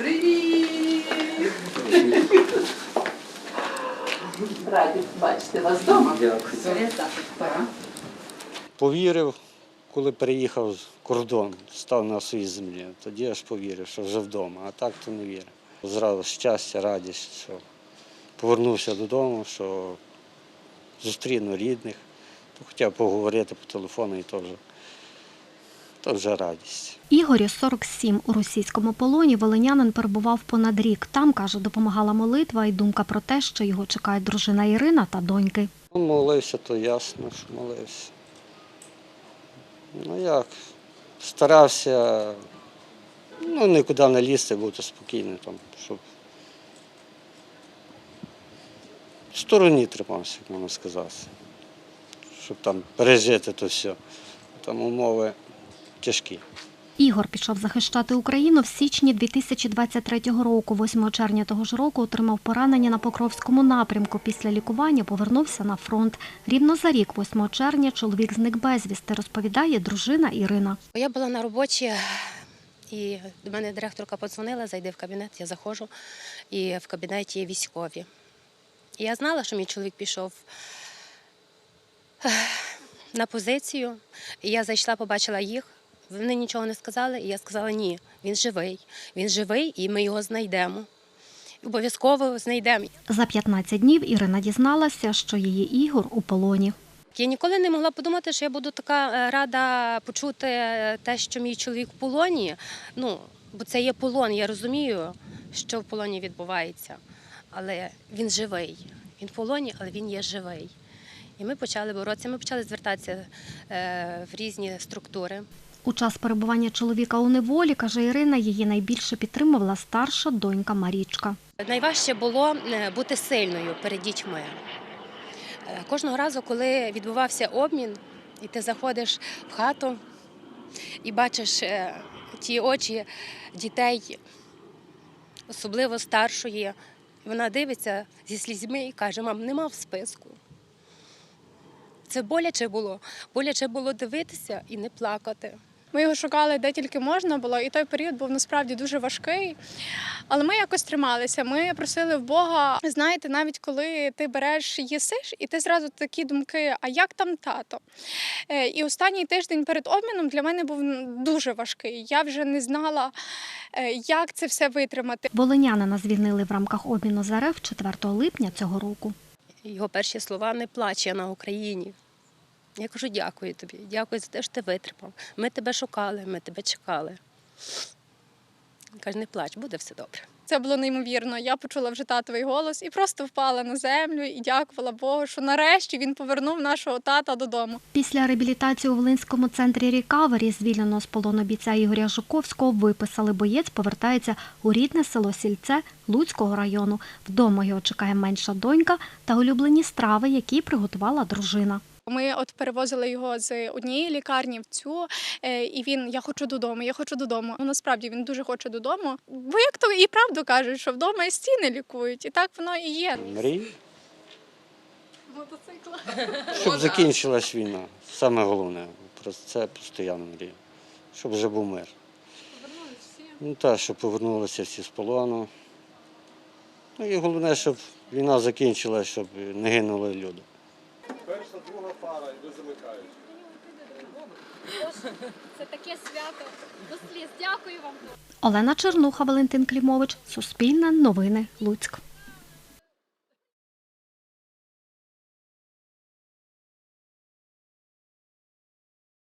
Привіт! Раді бачити вас вдома. Дякую. Повірив, коли переїхав з кордон, став на своїй землі. Тоді аж повірив, що вже вдома, а так то не вірив. Зразу щастя, радість, що повернувся додому, що зустріну рідних, то хотів поговорити по телефону і вже, то вже радість. Ігорі 47 у російському полоні. Волинянин перебував понад рік. Там каже, допомагала молитва і думка про те, що його чекає дружина Ірина та доньки. Ну, молився, то ясно, що молився. Ну як, старався ну, нікуди не лізти, бути спокійним, там, щоб в стороні тримався, як можна сказати. Щоб там пережити то все. Там умови тяжкі. Ігор пішов захищати Україну в січні 2023 року. 8 червня того ж року отримав поранення на Покровському напрямку. Після лікування повернувся на фронт. Рівно за рік, 8 червня, чоловік зник безвісти, розповідає дружина Ірина. Я була на роботі, і до мене директорка подзвонила, зайди в кабінет, я заходжу, і в кабінеті є військові. І я знала, що мій чоловік пішов на позицію. І я зайшла, побачила їх. Вони нічого не сказали, і я сказала: ні, він живий. Він живий, і ми його знайдемо. Обов'язково знайдемо. За 15 днів Ірина дізналася, що її Ігор у полоні. Я ніколи не могла подумати, що я буду така е, рада почути е, те, що мій чоловік в полоні. Ну, бо це є полон. Я розумію, що в полоні відбувається. Але він живий. Він в полоні, але він є живий. І ми почали боротися. Ми почали звертатися е, в різні структури. У час перебування чоловіка у неволі, каже Ірина, її найбільше підтримувала старша донька Марічка. Найважче було е, бути сильною перед дітьми. Е, Кожного разу, коли відбувався обмін, і ти заходиш в хату і бачиш е, ті очі дітей, особливо старшої, вона дивиться зі слізьми і каже: мам, нема в списку. Це боляче було. Боляче було дивитися і не плакати. Ми його шукали де тільки можна було, і той період був насправді дуже важкий. Але ми якось трималися. Ми просили в Бога. Знаєте, навіть коли ти береш їсиш, і ти зразу такі думки: а як там тато? Е, І останній тиждень перед обміном для мене був дуже важкий. Я вже не знала, е, як це все витримати. Волинянина звільнили в рамках обміну з РФ 4 липня цього року. Його перші слова не плач, я на Україні. Я кажу, дякую тобі, дякую за те, що ти витримав. Ми тебе шукали, ми тебе чекали. Каже, не плач, буде все добре. Це було неймовірно. Я почула вже татовий голос і просто впала на землю і дякувала Богу, що нарешті він повернув нашого тата додому. Після реабілітації у Волинському центрі Рікавері звільненого з полону бійця Ігоря Жуковського виписали. Боєць повертається у рідне село Сільце Луцького району. Вдома його чекає менша донька та улюблені страви, які приготувала дружина. Ми от перевозили його з однієї лікарні в цю, е, і він я хочу додому, я хочу додому. Ну насправді він дуже хоче додому. Бо як то і правду кажуть, що вдома і стіни лікують, і так воно і є. Мрій, Мотоцикла. щоб закінчилась війна. Саме головне. Про це постійно мрію. Щоб вже був мир. Повернулися всі. Ну так, щоб повернулися всі з полону. Ну і головне, щоб війна закінчилася, щоб не гинули люди. Це таке свято до сліз. Дякую вам. Олена Чернуха, Валентин Клімович, Суспільне новини, Луцьк.